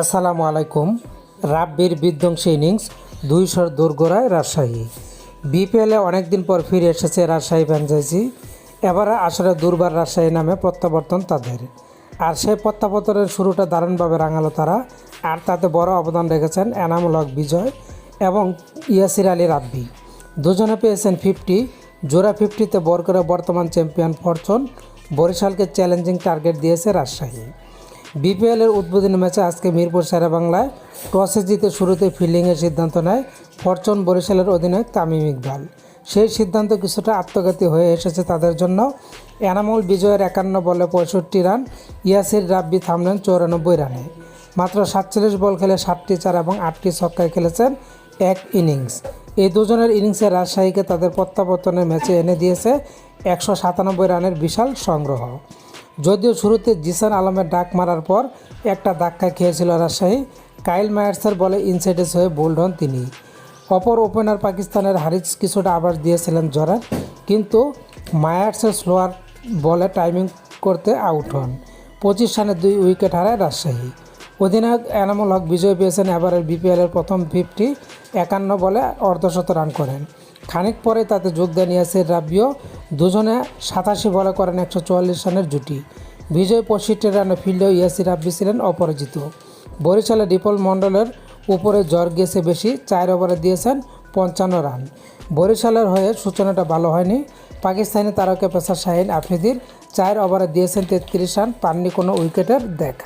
আসসালামু আলাইকুম। রাব্বির বিধ্বংসী ইনিংস দুইশোর দোরগোড়ায় রাজশাহী। বিপিএলে অনেকদিন পর ফিরে এসেছে রাজশাহী ফ্র্যাঞ্চাইজি এবারে আসলে দুর্বার রাজশাহী নামে প্রত্যাবর্তন তাদের। আর সেই প্রত্যাবর্তনের শুরুটা দারুণভাবে রাঙালো তারা। আর তাতে বড় অবদান রেখেছেন এনামুল হক বিজয় এবং ইয়াসির আলী রাব্বি। দুজনে পেয়েছেন ফিফটি জোড়া ফিফটিতে বর করে বর্তমান চ্যাম্পিয়ন ফরচুন। বরিশালকে চ্যালেঞ্জিং টার্গেট দিয়েছে রাজশাহী। বিপিএলের উদ্বোধনী ম্যাচে আজকে মিরপুর সেরা বাংলায় টসে জিতে শুরুতে ফিল্ডিংয়ের সিদ্ধান্ত নেয় ফরচুন বরিশালের অধিনায়ক তামিম ইকবাল। সেই সিদ্ধান্ত কিছুটা আত্মঘাতী হয়ে এসেছে তাদের জন্য। এনামুল বিজয়ের একান্ন বলে পঁয়ষট্টি রান, ইয়াসির রাব্বি থামলেন চৌরানব্বই রানে। মাত্র সাতচল্লিশ বল খেলে সাতটি চার এবং আটটি ছক্কায় খেলেছেন এক ইনিংস। এই দুজনের ইনিংসে রাজশাহীকে তাদের প্রত্যাবর্তনের ম্যাচে এনে দিয়েছে একশো সাতানব্বই রানের বিশাল সংগ্রহ। যদিও শুরুতে জিসান আলমের ডাক মারার পর একটা ধাক্কা খেয়েছিল রাজশাহী, কাইল মায়ার্সের বলে ইনসাইডেস হয়ে বোল্ড হন তিনি। অপর ওপেনার পাকিস্তানের হারিস কিছুটা আবাস দিয়েছিলেন জরার, কিন্তু মায়ার্সের স্লোয়ার বলে টাইমিং করতে আউট হন। পঁচিশ রানে দুই উইকেট হারায় রাজশাহী। অধিনায়ক এনামুল হক বিজয় পেয়েছেন এবারের বিপিএলের প্রথম ফিফটি একান্ন বলে অর্ধশত রান করেন। খানিক পরে তাতে যোগ দেন ইয়াসির রাব্বিও। দুজনে সাতাশি বলে করেন একশো চুয়াল্লিশ রানের জুটি। বিজয় পঁয়ষট্টি রানে ফিল্ডেও ইয়াসির রাব্বি ছিলেন অপরাজিত। বরিশালে ডিপল মণ্ডলের উপরে জ্বর গেছে বেশি, চার ওভারে দিয়েছেন পঞ্চান্ন রান। বরিশালের হয়ে সূচনাটা ভালো হয়নি। পাকিস্তানি তারকা পেসার শাহিন আফ্রিদির চার ওভারে দিয়েছেন তেত্রিশ রান, পাননি কোনো উইকেটের দেখা।